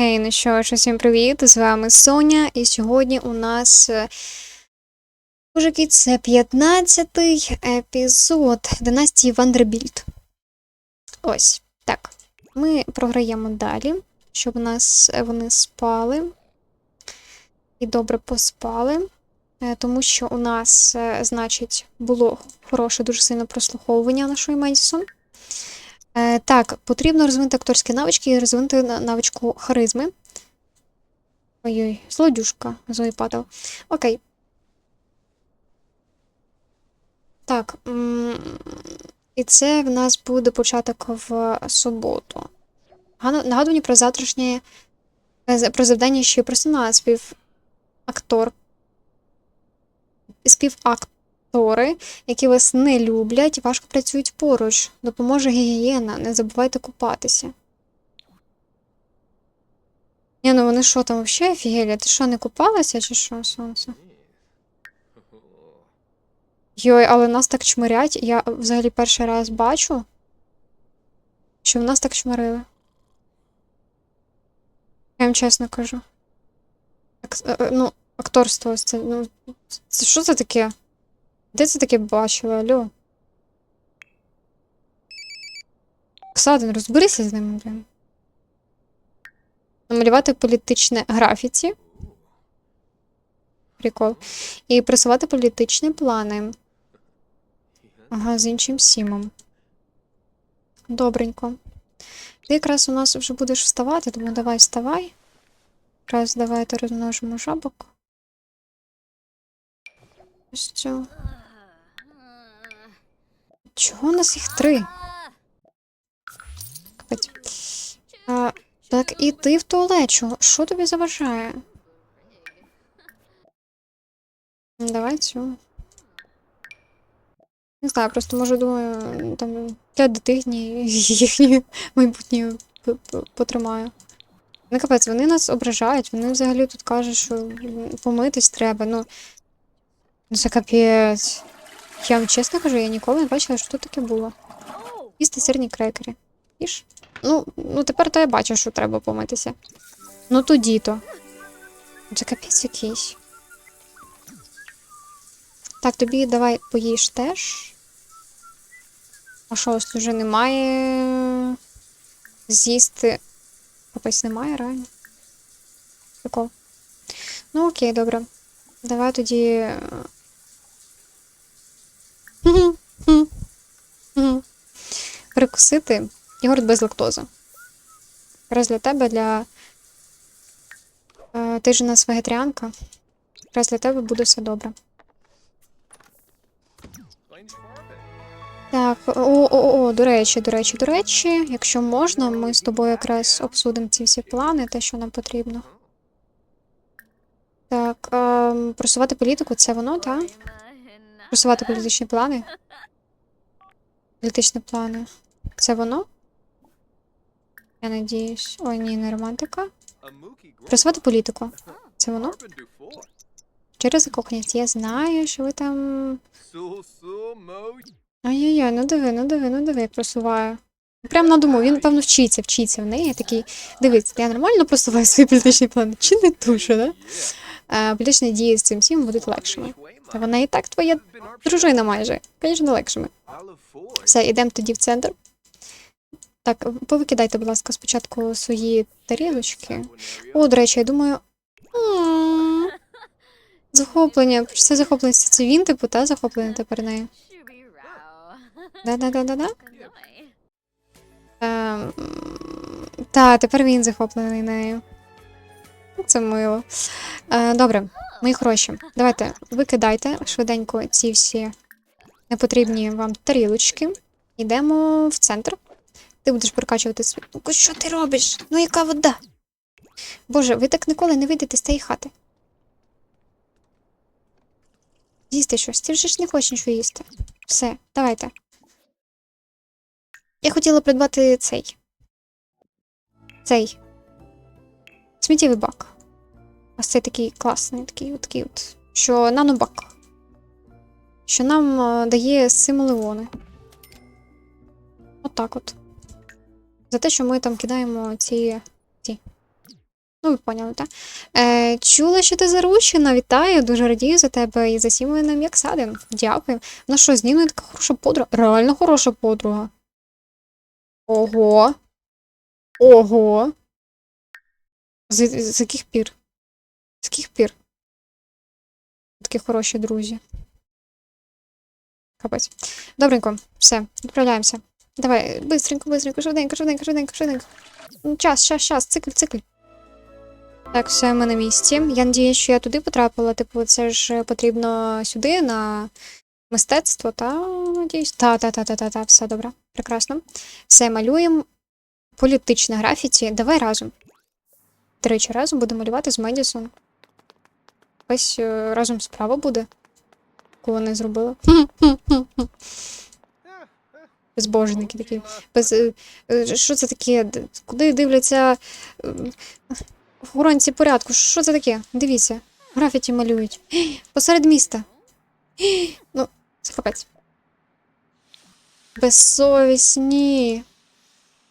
Хей, ну що ж, усім привіт! З вами Соня, і сьогодні у нас. е, Мужики, це 15-й епізод династії Вандербільд. Ось, так. Ми програємо далі, щоб у нас вони спали. І добре поспали. Е, Тому що у нас, е, значить, було хороше дуже сильне прослуховування нашої Медісон. Е, так, потрібно розвинути акторські навички і розвинути навичку харизми. Ой-ой, злодюшка, Зої падав. Окей. Так. І це в нас буде початок в суботу. Нагадування про завтрашнє е, про завдання ще персонала співактор. Співактори, які вас не люблять, важко працюють поруч. Допоможе гігієна, не забувайте купатися. Ні, ну вони що там взагалі офігелі? Ти що, не купалася чи що, сонце? Йой, але нас так чмирять. Я взагалі перший раз бачу, що в нас так чмирили. Я вам чесно кажу. Ак- е, е, ну, акторство це. Ну, це що це таке? Де це таке бачила, алло? Ксадин, розберися з ними, блін. Намалювати політичне графіті. Прикол. І просувати політичні плани. Ага, з іншим сімом. Добренько. Ти якраз у нас вже будеш вставати, тому давай вставай. Раз, давайте розмножимо жабок. Ось цю. Чого у нас їх три? Капець. А, так ти в туалет. Чого? Що тобі заважає? Давай цю. Не знаю, просто може думаю, там їхні майбутнє п- п- потримаю. Ну, капець, вони нас ображають, вони взагалі тут кажуть, що помитись треба. Ну, ну це капець. Я вам чесно кажу, я ніколи не бачила, що тут таке було. Їсти сирні крекери. Їж? Ну, ну тепер то я бачу, що треба помитися. Ну тоді то. Це капець якийсь. Так, тобі давай поїж теж. А що, ось вже немає. З'їсти. Капець немає, реально. Прикол. Ну, окей, добре. Давай тоді. Перекусити йогурт без лактози. Якраз для тебе, для. Е, Ти ж у нас вегетаріанка. Якраз для тебе буде все добре. Так, о, о, о, до речі, до речі, до речі, якщо можна, ми з тобою якраз обсудимо ці всі плани, те, що нам потрібно. Так, ем, просувати політику це воно, так? Просувати політичні плани. Політичні плани. Це воно? Я надіюсь. Ой, ні, не романтика. Просувати політику. Це воно? Через закоханість. Я знаю, що ви там. Ай-яй-яй, ну диви, ну диви, ну диви, просуваю. Прям надумав, він, напевно, вчиться, вчиться в неї. Я такий, дивись, я нормально просуваю свої політичні плани, чи не дуже, да? А, політичні дії з цим всім будуть легшими. Та вона і так твоя дружина майже. Звісно, легшими. Все, ідемо тоді в центр. Так, повикидайте, будь ласка, спочатку свої тарілочки. О, до речі, я думаю. Захоплення. Це захоплення це він, типу, та захоплення тепер нею. Да-да-да-да-да. Ем, Та, тепер він захоплений нею. Це мило. Е, добре, мої хороші. Давайте викидайте швиденько ці всі непотрібні вам тарілочки. Йдемо в центр. Ти будеш прокачувати свій. Ну, Що ти робиш? Ну, яка вода? Боже, ви так ніколи не вийдете з цієї хати. Їсти щось. Ти вже ж не хочеш нічого їсти. Все, давайте. Я хотіла придбати цей. Цей. Сміттєвий бак. Ось цей такий класний, такий, от, такий от. Що нанобак. Що нам е, дає симулеони. Отак от. За те, що ми там кидаємо ці Ну, ви поняли, так? Е, чула, що ти заручена, вітаю, дуже радію за тебе і за сімейним як садин. Дякую. Ну що, з Ніною така хороша подруга. Реально хороша подруга. Ого. Ого. З, з яких пір? З яких пір? Такі хороші друзі. Капець. Добренько, все, відправляємося. Давай, бистренько, бистренько, швиденько, швиденько, швиденько, швиденько. Ну, Час, час, час, цикль, цикль. Так, все, ми на місці. Я надіюсь, що я туди потрапила. Типу, це ж потрібно сюди, на мистецтво, та надіюсь. Та, та, та, та, та, та, все добре. Прекрасно. Все, малюємо. Політичне графіті. Давай разом. Тричі разом будемо малювати з Медісон. Ось е, разом справа буде. Яку вони зробили. Безбожники такі. Без, е, е, що це таке? Куди дивляться охоронці порядку? Що це таке? Дивіться. Графіті малюють. Посеред міста. Ну, це капець. Безсовісні.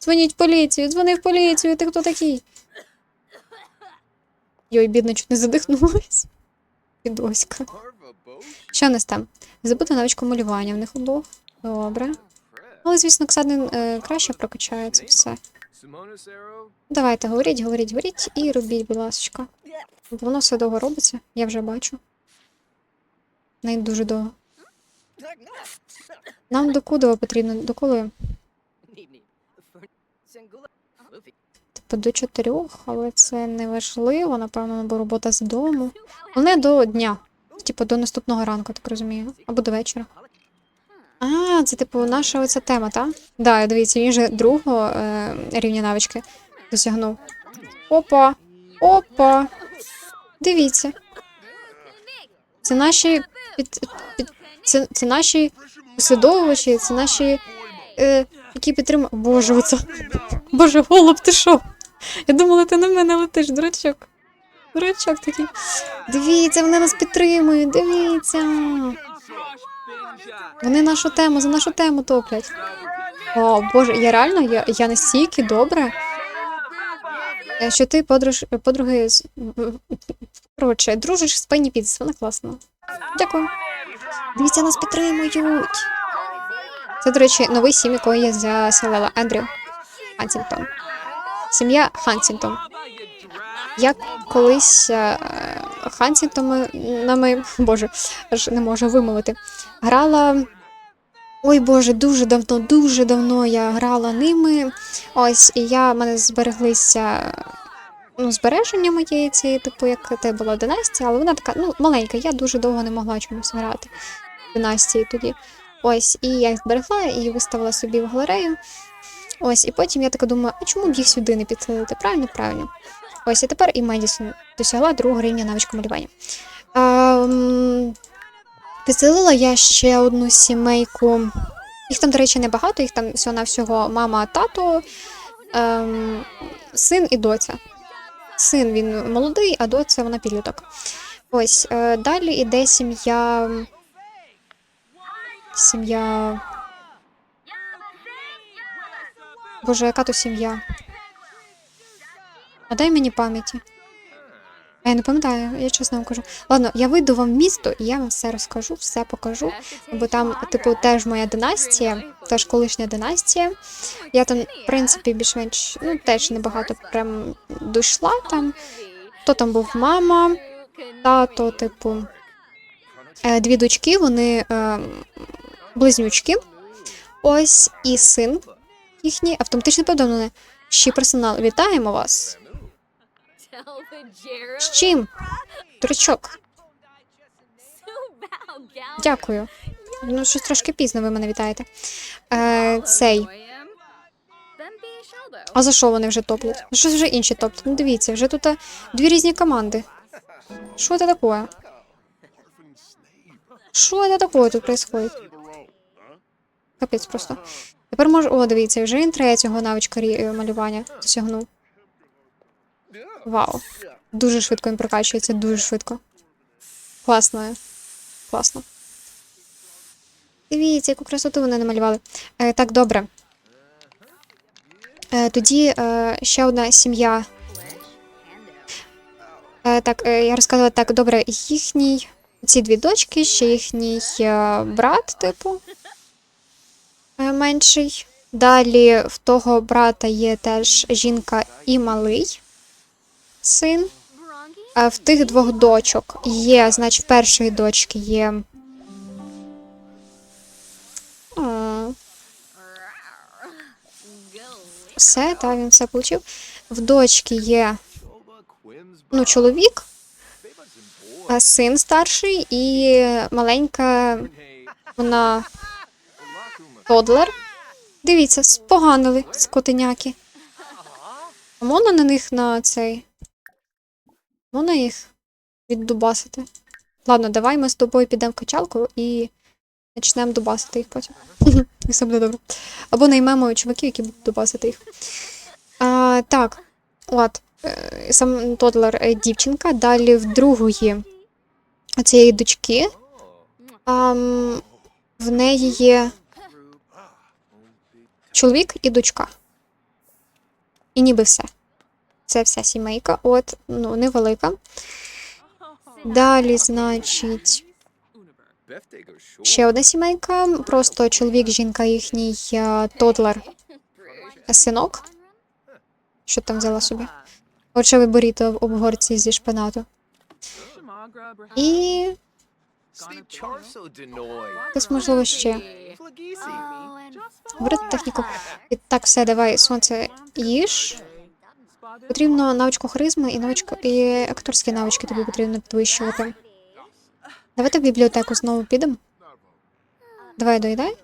Дзвоніть в поліцію, дзвони в поліцію, ти хто такий? Йой, бідна, чуть не задихнулась. Підоська. Що нас там? Забути навичку малювання в них обох. Добре. Але, звісно, Ксадин е, краще прокачає це все. Давайте, говоріть, говоріть, говоріть і робіть, будь ласка. Воно все довго робиться, я вже бачу. Навіть дуже довго. Нам до Кудова потрібно, до коли? Типу до чотирьох, але це не важливо, напевно, бо робота з дому. Головне до дня. Типу до наступного ранку, так розумію. Або до вечора. А, це типу наша оця тема, так? Да, дивіться, він же другого е, рівня навички досягнув. Опа! Опа! Дивіться. Це наші під, під, це, це наші послідовувачі, це наші. Е, які підтримують. Боже, оце. Боже, голуб, ти що? Я думала, ти на мене летиш, дурачок. Дурачок такий. Дивіться, вони нас підтримують, дивіться. Вони нашу тему, за нашу тему топлять. О, Боже, я реально, я, я настільки добре. Що ти подруж, подруги коротше, дружиш з пані Піц, вона класна. Дякую. Дивіться, нас підтримують. Це, до речі, новий сім, якого я заселила Ендрю Хансінгтон. Сім'я Хансінгтон. Я колись е, Хансінгтонами, боже, аж не можу вимовити, грала. Ой Боже, дуже давно, дуже давно я грала ними. Ось, і я в мене збереглися ну, збереження моєї цієї, типу, як те була династія, але вона така, ну, маленька, я дуже довго не могла чомусь грати в династії тоді. Ось, і я їх зберегла і виставила собі в галерею. Ось, і потім я така думаю, а чому б їх сюди не підселити? Правильно, правильно. Ось, і тепер і Медісон досягла другого рівня навичку малювання. Ем, підселила я ще одну сімейку. Їх там, до речі, небагато, їх там всього-навсього мама, тато, ем, син і доця. Син він молодий, а доця вона підліток. Ось, е, далі іде сім'я. Сім'я. Боже, яка то сім'я? А дай мені пам'яті. Я не пам'ятаю, я чесно вам кажу. Ладно, я вийду вам в місто і я вам все розкажу, все покажу. Бо там, типу, теж моя династія, теж колишня династія. Я там, в принципі, більш-менш, ну, теж небагато прям дійшла там. Хто там був мама, тато, типу, е, дві дочки, вони е, близнючки. Ось і син їхній автоматично повідомлення. Ще персонал, вітаємо вас. З чим? Дурачок, дякую. Ну, щось трошки пізно ви мене вітаєте. Е, цей. А за що вони вже топлять? Ну, Щось вже інші топлять. Ну дивіться, вже тут е, дві різні команди. Що це таке? Що це таке тут происходит? Капець просто. Тепер може. О, дивіться, вже він третього навичка е, малювання досягнув. Вау. Дуже швидко він прокачується, дуже швидко. Класно. Класно. Дивіться, яку красоту вони намалювали. Е, так, добре. Е, тоді е, ще одна сім'я Е, так, е, я розказала так, добре, їхній. Ці дві дочки, ще їхній е, брат, типу. Е, Менший. Далі в того брата є теж жінка і малий син. А в тих двох дочок є, значить, в першої дочки є. Все, так, він все получив. В дочки є ну, чоловік, син старший і маленька вона тодлер. Дивіться, споганили скотиняки. А можна на них на цей. Можна їх віддубасити? Ладно, давай ми з тобою підемо в качалку і почнемо дубасити їх потім. І все буде добре. Або наймемо чуваків, які будуть дубасити їх. А, так, от. е, Сам Тодлер е, дівчинка, далі в другої цієї дочки. А, в неї є чоловік і дочка. І ніби все. Це вся сімейка. От, ну, невелика. Далі, значить, ще одна сімейка. Просто чоловік, жінка, їхній тодлер, синок. Що там взяла собі? Очевий буріто в обгорці зі шпинату. І хтось, можливо, ще. Говорити техніку. І так, все, давай, сонце їж. Потрібно навичку харизми і навичку і акторські навички тобі потрібно підвищувати. Давайте в бібліотеку знову підемо. Давай, доїдай.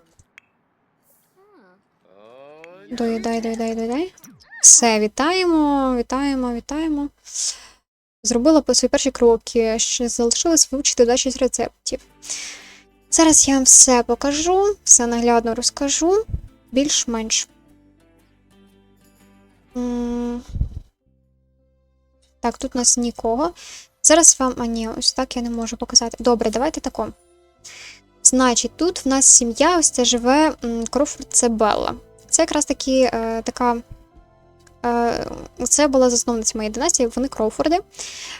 Доїдай, доїдай, доїдай. Все, вітаємо, вітаємо, вітаємо. Зробила свої перші кроки. Ще залишилось вивчити 26 рецептів. Зараз я вам все покажу, все наглядно розкажу. Більш-менш. Так, тут у нас нікого. Зараз вам. А ні, ось так я не можу показати. Добре, давайте тако. Значить, тут в нас сім'я, ось це живе Крофорд, це Белла. Це якраз таки е, така. Е, це була засновниця моєї династії, вони Кроуфорди.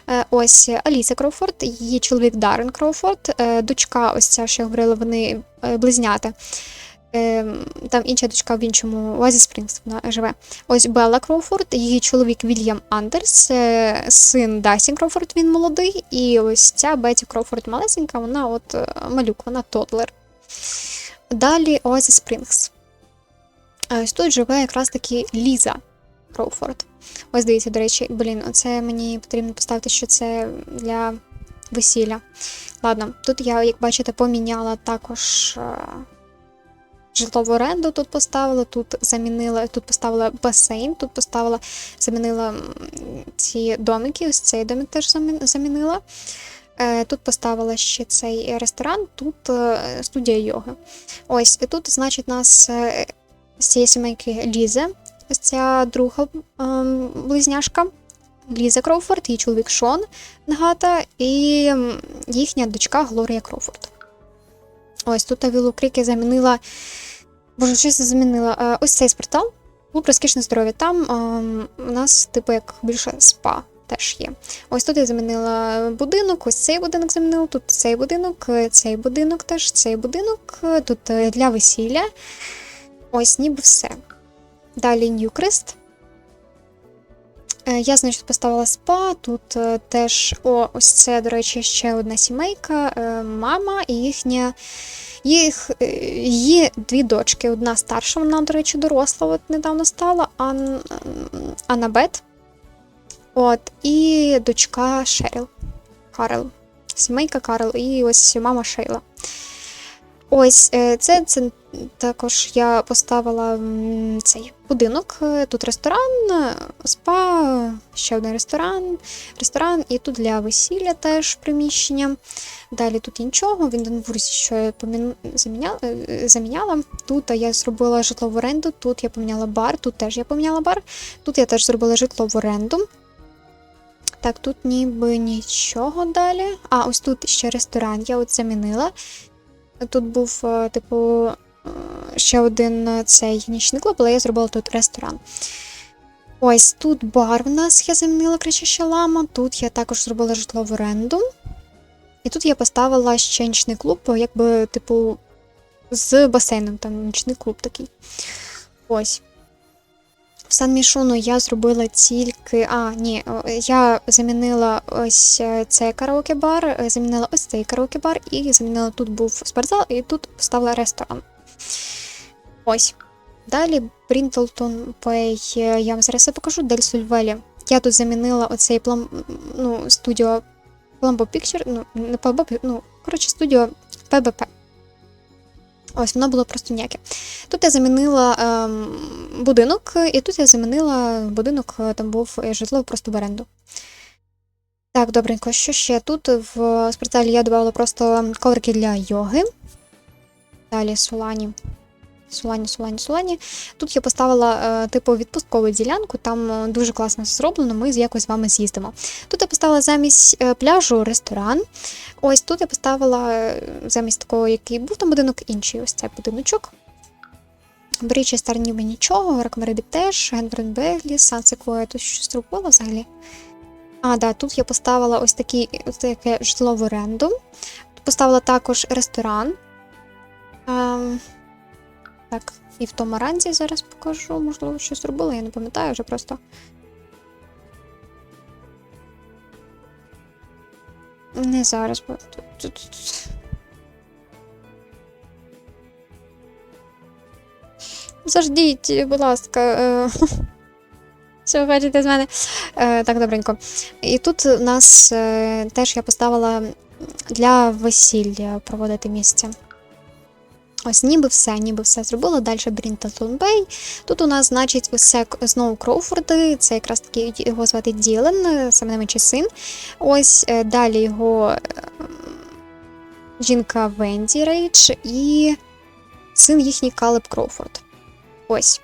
Е, ось Аліса Кроуфорд, її чоловік Даррен Кроуфорд, е, дочка, ось ця, що я говорила, вони е, близнята. Е, Там інша дочка в іншому Оазі Спрінгс вона живе. Ось Белла Кроуфорд, її чоловік Вільям Андерс, е, син Дасі Кроуфорд, він молодий. І ось ця Беті Кроуфорд малесенька, вона от е, малюк, вона тодлер. Далі Оазі Спрінгс. Ось тут живе якраз таки Ліза Кроуфорд. Ось дивіться, до речі, блін, оце мені потрібно поставити, що це для весілля. Ладно, тут я, як бачите, поміняла також е, житлову оренду тут поставила, тут замінила, тут поставила басейн, тут поставила, замінила ці домики, ось цей домик теж замінила. Е, Тут поставила ще цей ресторан, тут е, студія йоги. Ось, і тут, значить, нас е, з цієї сімейки Лізе, ось ця друга ем, близняшка. Ліза Кроуфорд, її чоловік Шон Нагата і їхня дочка Глорія Кроуфорд. Ось тут Авілу Кріки замінила. Боже, щось замінила. Е, Ось цей спортзал. Клуб розкішне здоров'я. Там ем, у нас, типу, як більше спа теж є. Ось тут я замінила будинок, ось цей будинок замінила, тут цей будинок, е, цей будинок теж, цей будинок, е, тут для весілля. Ось ніби все. Далі Ньюкрест. Е, Я, значить, поставила спа. Тут е, теж, о, ось це, до речі, ще одна сімейка, е, мама і їхня. Їх її дві дочки. Одна старша, вона, до речі, доросла, от недавно стала, Ан, Анабет. От, і дочка Шеріл. Карел. Сімейка Карел, і ось мама Шейла. Ось е, це, це також я поставила цей будинок. Е, Тут ресторан, спа, ще один ресторан, ресторан, і тут для весілля теж приміщення. Далі тут нічого, в курсі, що я помін... заміняла, е, заміняла. Тут я зробила житлову оренду, тут я поміняла бар, тут теж я поміняла бар, тут я теж зробила житлову оренду. Так, тут ніби нічого далі. А, ось тут ще ресторан, я от замінила. Тут був, е, типу, е, ще один е, цей нічний клуб, але я зробила тут ресторан. Ось тут бар в нас я замінила кричаща лама, тут я також зробила житло в оренду. І тут я поставила ще нічний клуб, якби, типу, з басейном, там нічний клуб такий. Ось. В Сан Мішуну я зробила тільки. А, ні, я замінила ось е, цей караоке-бар, е, замінила ось цей караоке-бар, і замінила тут був спортзал, і тут поставила ресторан. Ось. Далі Брінтлтон Пей, е, я вам зараз все покажу, Дель Сульвелі. Я тут замінила оцей плам, ну, студіо Picture, ну, не Plambo, ну, коротше, студіо ПБП. Ось, воно було просто ніяке. Тут я замінила ем, будинок, і тут я замінила будинок, е, там був е, житло просто в оренду. Так, добренько, що ще? Тут в спортзалі я додавала просто коврики для йоги. Далі Солані. Солані, Солані, Солані. Тут я поставила е, типу відпусткову ділянку, там е, дуже класно зроблено, ми якось з вами з'їздимо. Тут я поставила замість е, пляжу ресторан. Ось тут я поставила замість такого, який був там будинок, інший ось цей будиночок. Брічестер ніби нічого, Ракмерибі теж, Генбрен Беглі, Сан Секвоя тут щось зробила взагалі. А, да, тут я поставила ось такі, ось таке житло в оренду. Тут поставила також ресторан. Ем, так, і в тому ранзі зараз покажу, можливо, щось зробила, я не пам'ятаю вже просто. Не зараз, бо. Заждіть, будь ласка. е, ви хочете з мене? Е, так, добренько. І тут у нас е, теж я поставила для весілля проводити місце. Ось ніби все, ніби все зробила. Далі Брінтон Бей. Тут у нас, значить, все знову Кроуфорди. Це якраз таки його звати Ділен, е, саме не менший син. Ось е, далі його е, жінка Венді Рейдж і син їхній Калеб Кроуфорд. Ось.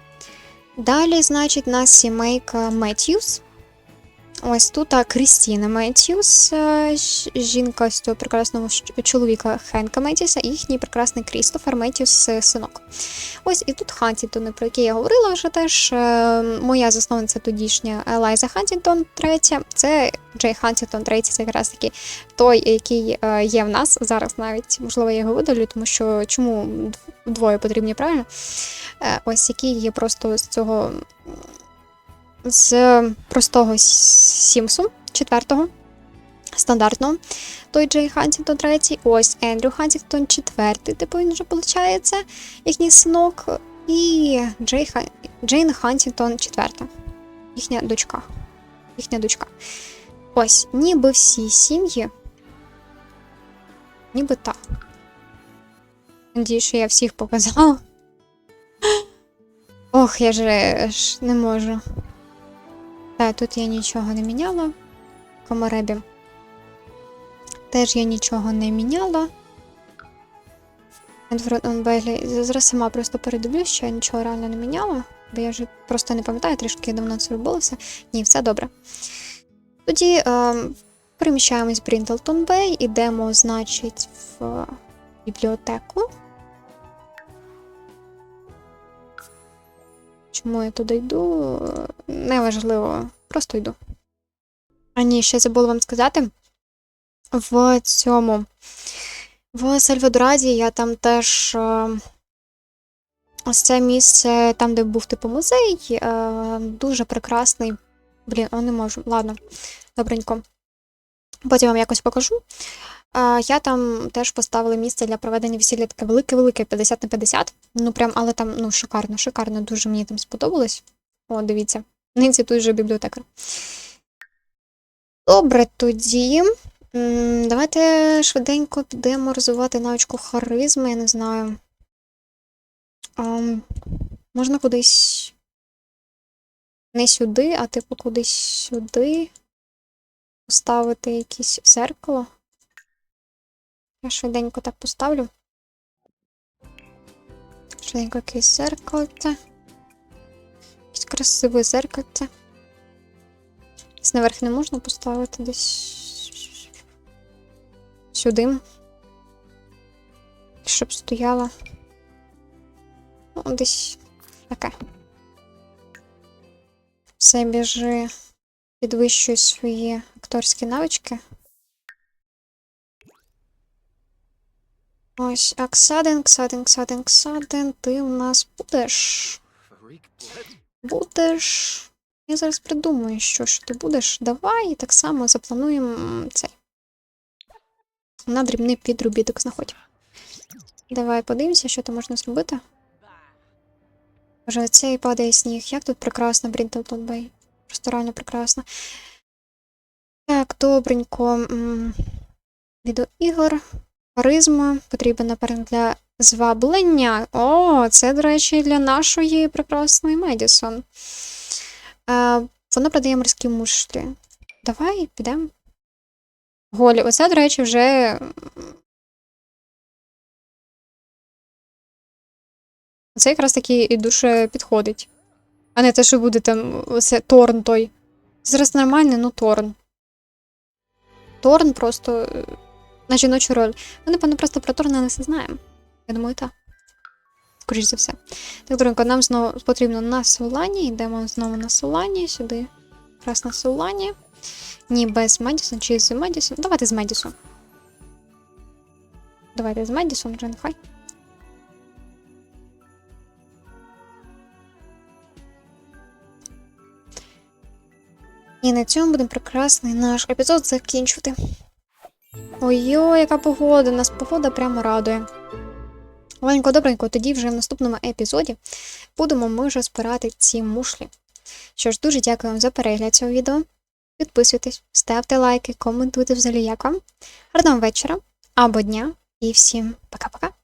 Далі, значить, у нас сімейка Меттьюс. Ось тут Крістіна Меттьюс, е, жінка з цього прекрасного чоловіка Хенка Меттьюса і їхній прекрасний Крістофер Меттьюс, е, синок. Ось і тут Хантінтони, про які я говорила вже теж. е, Моя засновниця тодішня Елайза Хантінтон, третя. Це Джей Хантінтон, третій, це якраз таки той, який є в нас зараз навіть. Можливо, я його видалю, тому що чому двоє потрібні, правильно? Ось який є просто з цього з простого Сімсу, четвертого, стандартного. Той Джей Хантінгтон третій, ось Ендрю Хантінгтон четвертий, типу він вже виходить, їхній синок, і Джей Ха... Джейн Хантінгтон четверта, їхня дочка. Їхня дочка. Ось, ніби всі сім'ї. Ніби так. Надію, що я всіх показала. Ох, я же ж не можу. Так, тут я нічого не міняла. Комаребі. Теж я нічого не міняла. Зараз сама просто передивлюсь, що я нічого реально не міняла, бо я вже просто не пам'ятаю, трішки давно це робилося. Ні, все добре. Тоді е, переміщаємось в Бріндлтон Бей, ідемо, значить, в е, бібліотеку. Чому я туди йду? Неважливо, просто йду. А ні, ще забула вам сказати. В цьому. В Сальвадораді я там теж. е, Ось це місце, там, де був типу музей, е, дуже прекрасний. Блін, о, не можу. Ладно, добренько. Потім вам якось покажу. Я там теж поставила місце для проведення весілля таке велике-велике 50 на 50. Ну прям, але там ну шикарно, шикарно, дуже мені там сподобалось. О, дивіться. Ниці тут же бібліотекар. Добре, тоді. Давайте швиденько підемо розвивати навичку харизми, я не знаю. Ам, можна кудись. Не сюди, а типу кудись сюди. Поставити якесь зеркало. Я швиденько так поставлю. Швиденько якесь зеркальце. Якесь красиве зеркальце. Десь наверх не можна поставити десь сюди. Щоб стояла. Ну, десь таке. Все біжи, підвищуй свої акторські навички. Ось, Аксаден, Ксаден, Ксаден, Ксаден, ти в нас будеш. Будеш. Я зараз придумаю, що ж ти будеш. Давай і так само заплануємо цей. На дрібний підробіток знаходь. Давай подивимося, що там можна зробити. Боже, цей падає сніг. Як тут прекрасно, Брінтлтон Бей. Просто реально прекрасно. Так, добренько. Відеоігор. Харизма. Потрібен, напевно, для зваблення. О, це, до речі, для нашої прекрасної Медісон. Е, вона продає морські мушлі. Давай підемо. Голі. Оце, до речі, вже. Це якраз таки і дуже підходить. А не те, що буде там оце Торн той. Зараз нормальний, ну Торн. Торн просто е, на жіночу роль. Ми, напевно, просто про Торна не все знаємо. Я думаю, так. Скоріш за все. Так, дорогенько, нам знову потрібно на Солані. Йдемо знову на Солані, сюди. Раз на Солані. Ні, без Медісон чи з Медісон. Давайте з Медісон. Давайте з Медісон, вже нехай. І на цьому будемо прекрасний наш епізод закінчувати. Ой-ой, яка погода! Нас погода прямо радує. Ленько, добренько, тоді вже в наступному епізоді будемо ми вже збирати ці мушлі. Що ж, дуже дякую вам за перегляд цього відео. Підписуйтесь, ставте лайки, коментуйте взагалі як вам. Гарного вечора або дня і всім пока-пока!